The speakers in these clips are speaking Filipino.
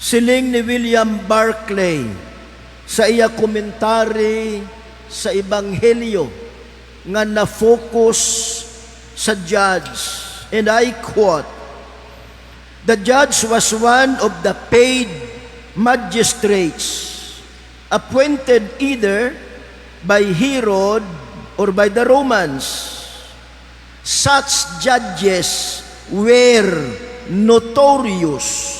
Siling ni William Barclay sa iya komentary sa Ebanghelyo nga na-focus sa judge. And I quote, The judge was one of the paid magistrates appointed either by Herod or by the Romans. Such judges were notorious.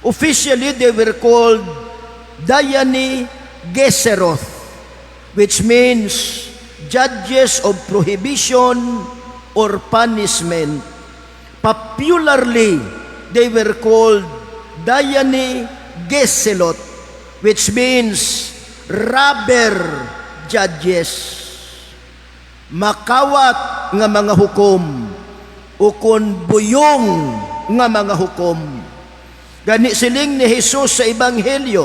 Officially, they were called Diani Geseroth, which means judges of prohibition or punishment. Popularly, they were called Diani Geselot, which means rubber judges. Makawat nga mga hukom, ukon buyong nga mga hukom. Gani siling ni Jesus sa Ebanghelyo,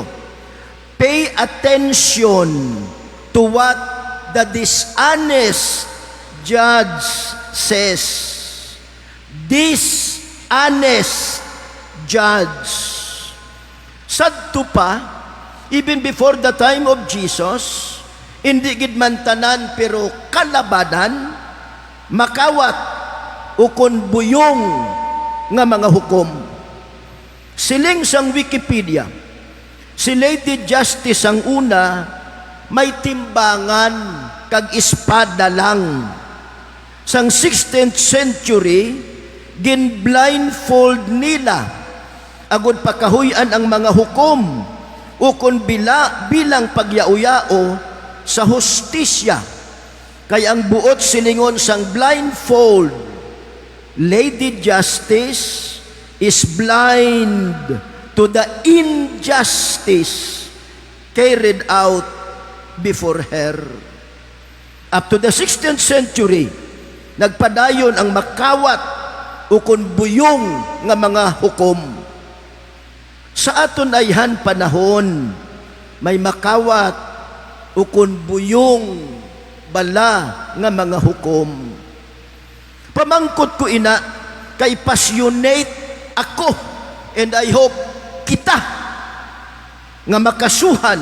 pay attention to what the dishonest judge says. Dishonest judge. Sadto pa, even before the time of Jesus, hindi gid man tanan pero kalabanan, makawat ukon buyong nga mga hukom. Siling sang Wikipedia, si Lady Justice ang una, may timbangan kag espada lang. Sang 16th century, gin blindfold nila agud pakahuyan ang mga hukom ukon bila bilang pagyauyao sa hustisya. Kaya ang buot silingon sang blindfold, Lady Justice is blind to the injustice carried out before her. Up to the 16th century, nagpadayon ang makawat ukon buyong nga mga hukom. Sa aton ayhan panahon, may makawat ukon buyong bala nga mga hukom. Pamangkot ko ina, kay passionate ako and I hope kita nga makasuhan,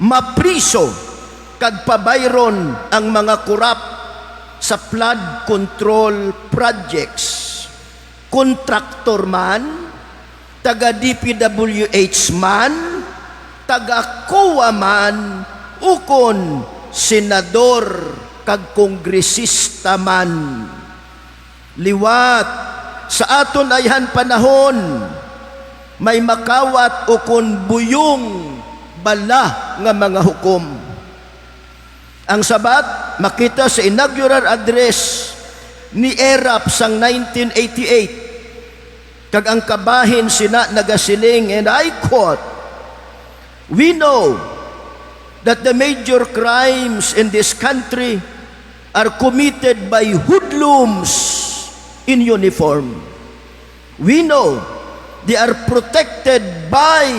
mapriso, kag pabayron ang mga kurap sa flood control projects. Kontraktor man, taga DPWH man, taga COA man, ukon senador kag kongresista man. Liwat sa aton ayhan panahon may makawat ukon buyong bala nga mga hukom. Ang sabat makita sa inaugural address ni ERAP sang 1988 kag ang kabahin sina nagasiling and I quote We know that the major crimes in this country are committed by hoodlums in uniform. We know they are protected by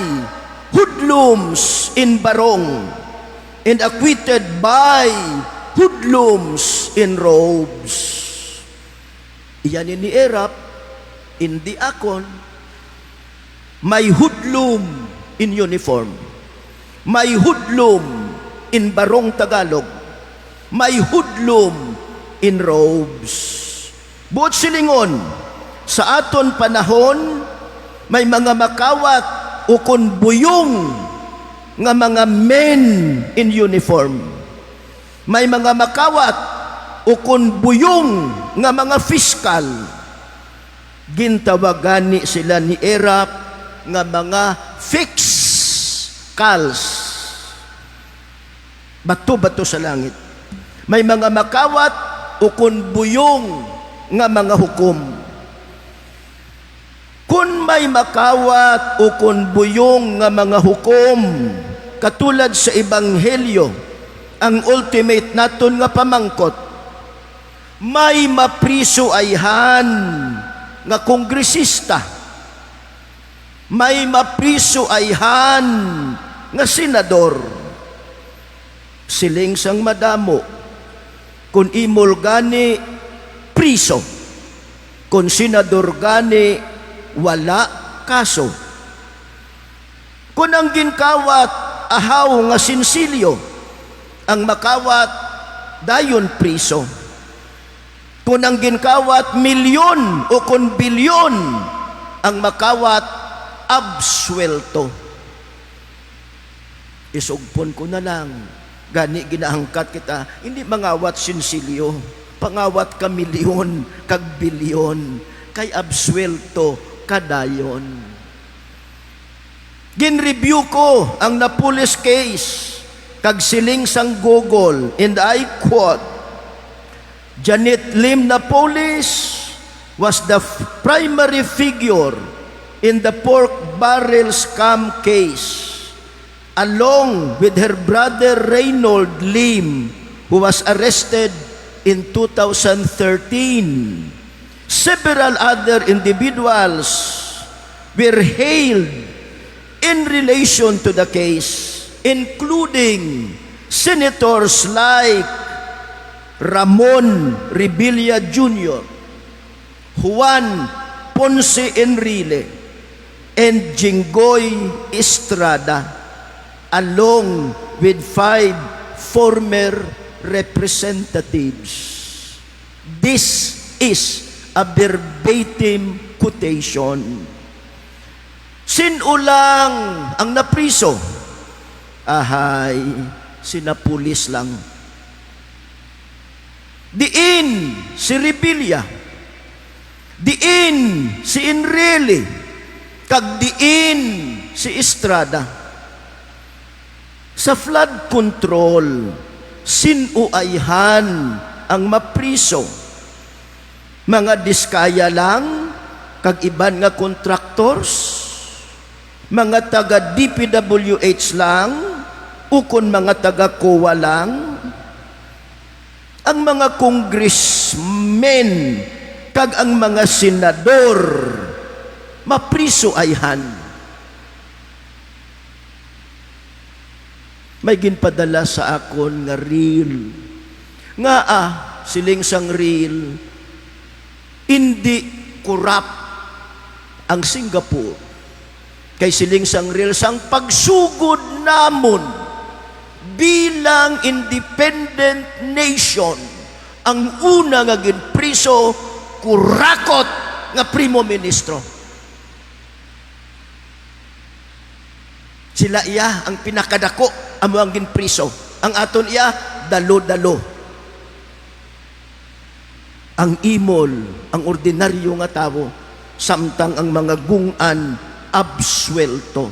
hoodlums in barong and acquitted by hoodlums in robes. Iyan ni Erap, hindi akon, may hoodlum in uniform, may hoodlum in barong Tagalog, may hoodlum in robes. Buot silingon, sa aton panahon, may mga makawat ukon buyong nga mga men in uniform. May mga makawat ukon buyong nga mga fiskal. Gintawagan ni sila ni Erap nga mga fixcals. Bato-bato sa langit. May mga makawat ukon buyong nga mga hukom. Kung may makawat o kung buyong nga mga hukom, katulad sa Ebanghelyo, ang ultimate naton nga pamangkot, may mapriso ayhan nga kongresista, may mapriso ayhan nga senador, siling sang madamo, kung imol gani priso, kung senador gani wala kaso. Kung ang ginkawat ahaw nga sinsilyo, ang makawat dayon priso. Kung ang ginkawat milyon o kung bilyon, ang makawat abswelto. Isugpon ko na lang, gani ginahangkat kita, hindi mangawat sinsilyo, pangawat ka milyon, kag bilyon, kay abswelto kadayon. Ginreview ko ang Napoles case, kag siling sang Google, and I quote, Janet Lim Napoles was the primary figure in the pork barrel scam case, along with her brother Reynold Lim, who was arrested in 2013. Several other individuals were hailed in relation to the case, including senators like Ramon Revilla Jr., Juan Ponce Enrile, and Jinggoy Estrada, along with five former representatives. This is a verbatim quotation. Sinulang ang napriso? Ahay, sinapulis lang. Diin si Revilla. Diin si Enrile. Kag diin si Estrada. Sa flood control, sinuayhan ang mapriso. Mga diskaya lang, kag iban nga contractors, mga taga DPWH lang, ukon mga taga COA lang, ang mga congressmen kag ang mga senador mapriso ayhan. May ginpadala sa akon nga reel. Nga ah, siling sang reel, hindi kurap ang Singapore. Kay siling sang reel sang pagsugod namon bilang independent nation ang una nga ginpriso kurakot nga primo ministro. Sila iya ang pinakadako amo ang ginpriso. Ang aton iya dalo-dalo. Ang imol, ang ordinaryo nga tawo, samtang ang mga gungan abswelto.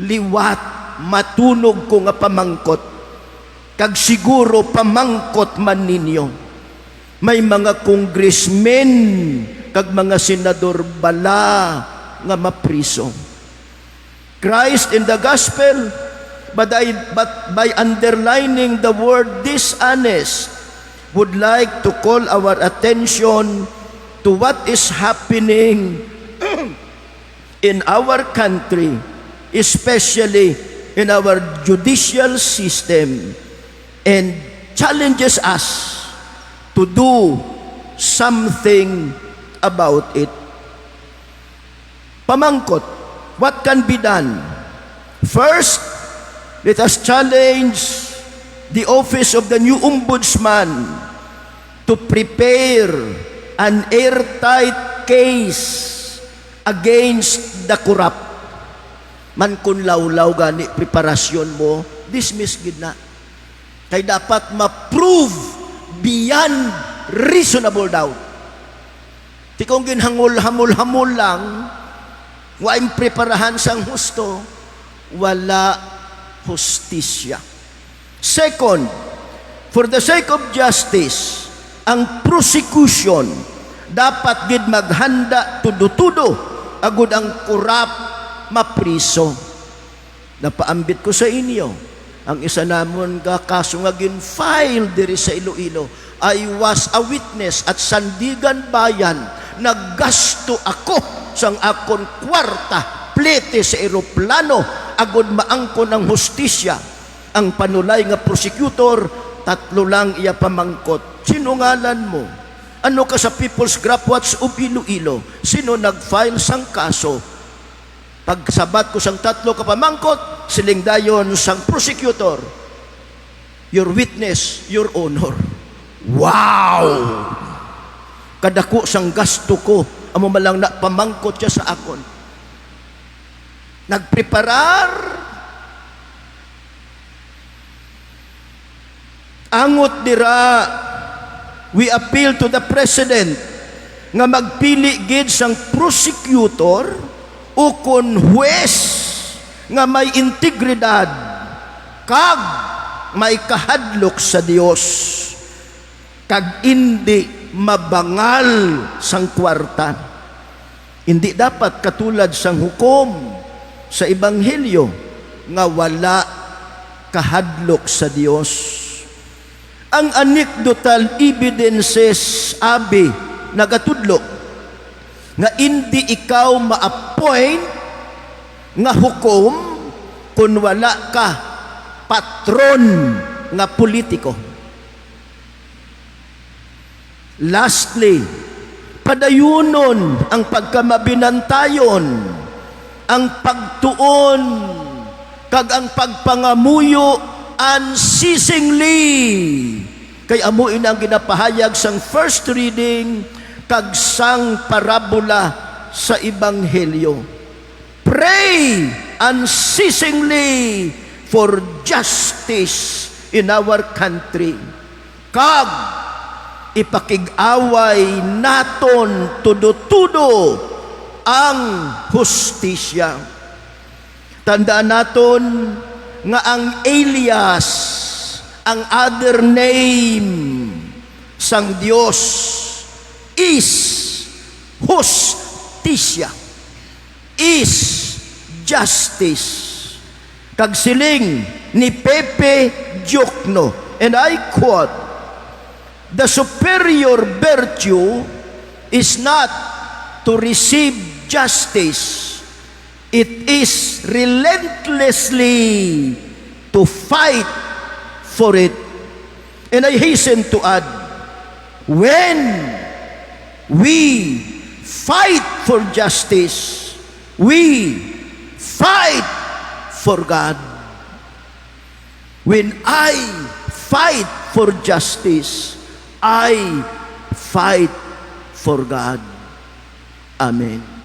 Liwat, matunog ko nga pamangkot, kag siguro pamangkot man ninyo. May mga congressmen, kag mga senador bala nga mapriso. Christ in the gospel, but, I, but by underlining the word dishonest, would like to call our attention to what is happening in our country, especially in our judicial system, and challenges us to do something about it. Pamangkot, what can be done? First, let us challenge the office of the new ombudsman to prepare an airtight case against the corrupt. Man kun lawlaw gani preparasyon mo, dismiss gid na. Kay dapat ma-prove beyond reasonable doubt. Ti kung ginhangol-hamol-hamol lang, wa im preparahan sang husto, wala hustisya. Second, for the sake of justice, ang prosecution dapat gid maghanda tudo-tudo agud ang kurap mapriso. Napaambit ko sa inyo, ang isa namon ka kaso nga gin-file diri sa Iloilo, I was a witness at Sandigan Bayan, naggasto ako sang akon kwarta, plete sa eroplano, agud maangkon ang hustisya. Ang panulay nga prosecutor, tatlo lang iya pamangkot. Sinungalan mo. Ano ka sa People's Graph Watch of Iloilo? Sino nag-file sang kaso? Pagsabat ko sang tatlo ka pamangkot, siling dayon sang prosecutor, your witness, your honor. Wow! Kadako sang gasto ko, amo malang na pamangkot siya sa akon. Nagpreparar, angot dira, we appeal to the President nga magpili gid sang prosecutor o kon huwes nga may integridad kag may kahadlok sa Dios kag indi mabangal sang kwarta. Hindi dapat katulad sang hukom sa ebanghelyo nga wala kahadlok sa Dios ang anecdotal evidences abi nagatudlo nga hindi ikaw ma-appoint nga hukom kung wala ka patron nga politiko. Lastly, padayunon ang pagkamabinantayon, ang pagtuon, kag ang pagpangamuyo unceasingly. Kay amuin ang ginapahayag sang first reading kag sang parabola sa Ebanghelyo. Pray unceasingly for justice in our country. Kag ipakig-away naton tudo-tudo ang hustisya. Tandaan naton nga ang alias, ang other name sang Dios is hustisya, is justice. Kag siling ni Pepe Diokno, and I quote, The superior virtue is not to receive justice. It is relentlessly to fight for it. And I hasten to add, when we fight for justice, we fight for God. When I fight for justice, I fight for God. Amen.